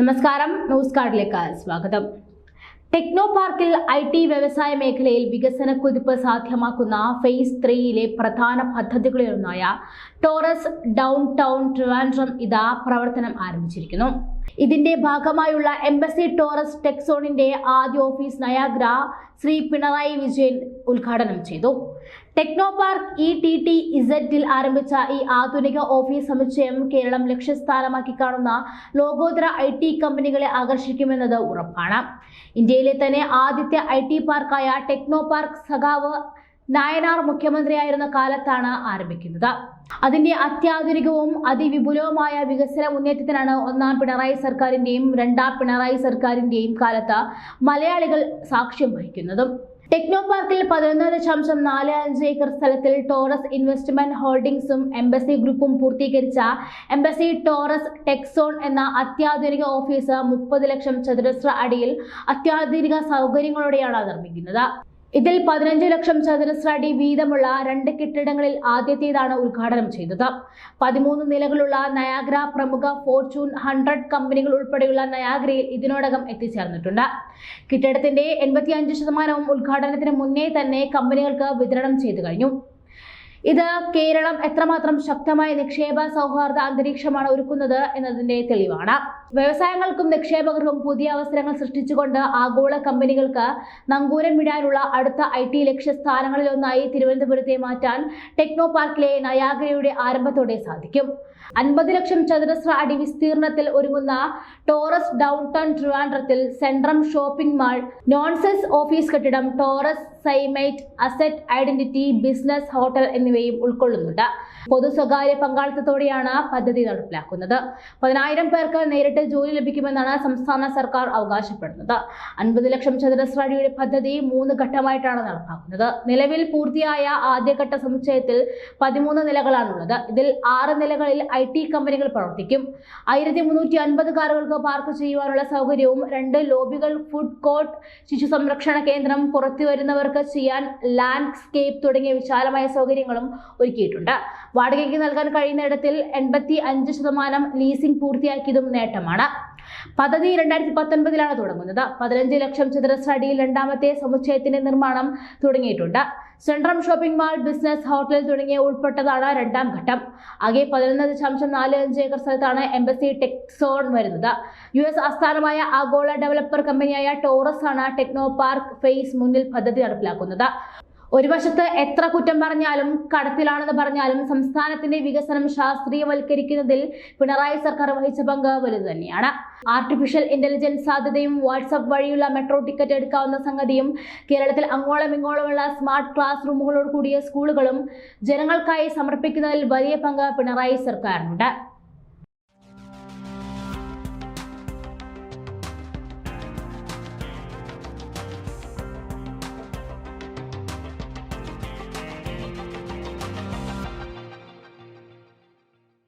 നമസ്കാരം ന്യൂസ് കാർഡിലേക്ക് സ്വാഗതം. ടെക്നോ പാർക്കിൽ ഐ ടി വ്യവസായ മേഖലയിൽ വികസന കുതിപ്പ് സാധ്യമാക്കുന്ന ഫേസ് ത്രീയിലെ പ്രധാന പദ്ധതികളിലൊന്നായ ടോറസ് ഡൗൺ ടൗൺ ട്രിവാൻഡ്രം ഇതാ പ്രവർത്തനം ആരംഭിച്ചിരിക്കുന്നു. ഇതിന്റെ ഭാഗമായുള്ള എംബസി ടോറസ് ടെക്സോണിന്റെ ആദ്യ ഓഫീസ് നയാഗ്ര ശ്രീ പിണറായി വിജയൻ ഉദ്ഘാടനം ചെയ്തു. Technopark E T T ഇസഡിൽ ആരംഭിച്ച ഈ ആധുനിക ഓഫീസ് സമുച്ചയം കേരളം ലക്ഷ്യസ്ഥാനമാക്കി കാണുന്ന ലോകോത്തര ഐ ടി കമ്പനികളെ ആകർഷിക്കുമെന്നത് ഉറപ്പാണ്. ഇന്ത്യയിലെ തന്നെ ആദ്യത്തെ ഐ ടി പാർക്കായ ടെക്നോ പാർക്ക് സഖാവ് നായനാർ മുഖ്യമന്ത്രിയായിരുന്ന കാലത്താണ് ആരംഭിക്കുന്നത്. അതിന്റെ അത്യാധുനികവും അതിവിപുലവുമായ വികസന മുന്നേറ്റത്തിനാണ് ഒന്നാം പിണറായി സർക്കാരിന്റെയും രണ്ടാം പിണറായി സർക്കാരിന്റെയും കാലത്ത് മലയാളികൾ സാക്ഷ്യം വഹിക്കുന്നതും. ടെക്നോ പാർക്കിൽ പതിനൊന്ന് ദശാംശം നാല് അഞ്ച് ഏക്കർ സ്ഥലത്തിൽ ടോറസ് ഇൻവെസ്റ്റ്മെന്റ് ഹോൾഡിംഗ്സും എംബസി ഗ്രൂപ്പും പൂർത്തീകരിച്ച എംബസി ടോറസ് ടെക്സോൺ എന്ന അത്യാധുനിക ഓഫീസ് മുപ്പത് ലക്ഷം ചതുരശ്ര അടിയിൽ അത്യാധുനിക സൗകര്യങ്ങളോടെയാണ് നിർമ്മിക്കുന്നത്. ഇതിൽ പതിനഞ്ച് ലക്ഷം ചതുരശ്ര അടി വീതമുള്ള രണ്ട് കെട്ടിടങ്ങളിൽ ആദ്യത്തേതാണ് ഉദ്ഘാടനം ചെയ്തത്. പതിമൂന്ന് നിലകളുള്ള നയാഗ്ര പ്രമുഖ ഫോർച്യൂൺ ഹൺഡ്രഡ് കമ്പനികൾ ഉൾപ്പെടെയുള്ള നയാഗ്രയിൽ ഇതിനോടകം എത്തിച്ചേർന്നിട്ടുണ്ട്. കെട്ടിടത്തിന്റെ എൺപത്തിയഞ്ച് ശതമാനവും ഉദ്ഘാടനത്തിന് മുന്നേ തന്നെ കമ്പനികൾക്ക് വിതരണം ചെയ്തു കഴിഞ്ഞു. ഇത് കേരളം എത്രമാത്രം ശക്തമായ നിക്ഷേപ സൗഹാർദ്ദ അന്തരീക്ഷമാണ് ഒരുക്കുന്നത് എന്നതിന്റെ തെളിവാണ്. വ്യവസായങ്ങൾക്കും നിക്ഷേപകർക്കും പുതിയ അവസരങ്ങൾ സൃഷ്ടിച്ചുകൊണ്ട് ആഗോള കമ്പനികൾക്ക് നങ്കൂരം വിടാനുള്ള അടുത്ത ഐ ടി ലക്ഷ്യസ്ഥാനങ്ങളിലൊന്നായി തിരുവനന്തപുരത്തെ മാറ്റാൻ ടെക്നോ പാർക്കിലെ നയാഗ്രയുടെ ആരംഭത്തോടെ സാധിക്കും. അൻപത് ലക്ഷം ചതുരശ്ര അടി വിസ്തീർണത്തിൽ ഒരുങ്ങുന്ന ടോറസ് ഡൗൺ ടൗൺ ട്രിവാൻഡ്രത്തിൽ സെൻട്രം ഷോപ്പിംഗ് മാൾ നോൺസെസ് ഓഫീസ് കെട്ടിടം ടോറസ് സൈമൈറ്റ് അസറ്റ് ഐഡന്റിറ്റി ബിസിനസ് ഹോട്ടൽ എന്നിവയും ഉൾക്കൊള്ളുന്നുണ്ട്. പൊതു സ്വകാര്യ പങ്കാളിത്തത്തോടെയാണ് പദ്ധതി നടപ്പിലാക്കുന്നത്. പതിനായിരം പേർക്ക് നേരിട്ട് ജോലി ലഭിക്കുമെന്നാണ് സംസ്ഥാന സർക്കാർ അവകാശപ്പെടുന്നത്. അൻപത് ലക്ഷം ചതുരശ്ര അടിയുടെ പദ്ധതി മൂന്ന് ഘട്ടമായിട്ടാണ് നടപ്പാക്കുന്നത്. നിലവിൽ പൂർത്തിയായ ആദ്യഘട്ട സമുച്ചയത്തിൽ പതിമൂന്ന് നിലകളാണുള്ളത്. ഇതിൽ ആറ് നിലകളിൽ ഐ ടി കമ്പനികൾ പ്രവർത്തിക്കും. ആയിരത്തി മുന്നൂറ്റി അൻപത് കാറുകൾക്ക് പാർക്ക് ചെയ്യുവാനുള്ള സൗകര്യവും രണ്ട് ലോബികൾ ഫുഡ് കോർട്ട് ശിശു സംരക്ഷണ കേന്ദ്രം പുറത്തു വരുന്നവർക്ക് ചെയ്യാൻ ലാൻഡ്സ്കേപ്പ് തുടങ്ങിയ വിശാലമായ സൗകര്യങ്ങളും ഒരുക്കിയിട്ടുണ്ട്. വാടകയ്ക്ക് നൽകാൻ കഴിയുന്ന ഇടത്തിൽ എൺപത്തി അഞ്ച് ശതമാനം ലീസിംഗ് പൂർത്തിയാക്കിയതും നേട്ടമാണ്. പദ്ധതി രണ്ടായിരത്തി പത്തൊൻപതിലാണ് തുടങ്ങുന്നത്. പതിനഞ്ച് ലക്ഷം ചതുരശ്ര അടിയിൽ രണ്ടാമത്തെ സമുച്ചയത്തിന്റെ നിർമ്മാണം തുടങ്ങിയിട്ടുണ്ട്. Centrum shopping mall business hotel തുടങ്ങിയ ഉൾപ്പെട്ടതാണ് രണ്ടാം ഘട്ടം. ആകെ പതിനൊന്ന് ദശാംശം നാല് അഞ്ച് ഏക്കർ സ്ഥലത്താണ് എംബസി ടെക്സോൺ വരുന്നത്. യു എസ് ആസ്ഥാനമായ ആഗോള ഡെവലപ്പർ കമ്പനിയായ ടോറസ് ആണ് ടെക്നോ പാർക്ക് ഫേസ് മുന്നിൽ പദ്ധതി നടപ്പിലാക്കുന്നത്. ഒരു വശത്ത് എത്ര കുറ്റം പറഞ്ഞാലും കടത്തിലാണെന്ന് പറഞ്ഞാലും സംസ്ഥാനത്തിന്റെ വികസനം ശാസ്ത്രീയവൽക്കരിക്കുന്നതിൽ പിണറായി സർക്കാർ വഹിച്ച പങ്ക് വലുത് തന്നെയാണ്. ആർട്ടിഫിഷ്യൽ ഇന്റലിജൻസ് സാധ്യതയും വാട്സപ്പ് വഴിയുള്ള മെട്രോ ടിക്കറ്റ് എടുക്കാവുന്ന സംഗതിയും കേരളത്തിൽ അങ്ങോളം ഇങ്ങോളമുള്ള സ്മാർട്ട് ക്ലാസ് റൂമുകളോട് കൂടിയ സ്കൂളുകളും ജനങ്ങൾക്കായി സമർപ്പിക്കുന്നതിൽ വലിയ പങ്ക് പിണറായി സർക്കാരിനുണ്ട്.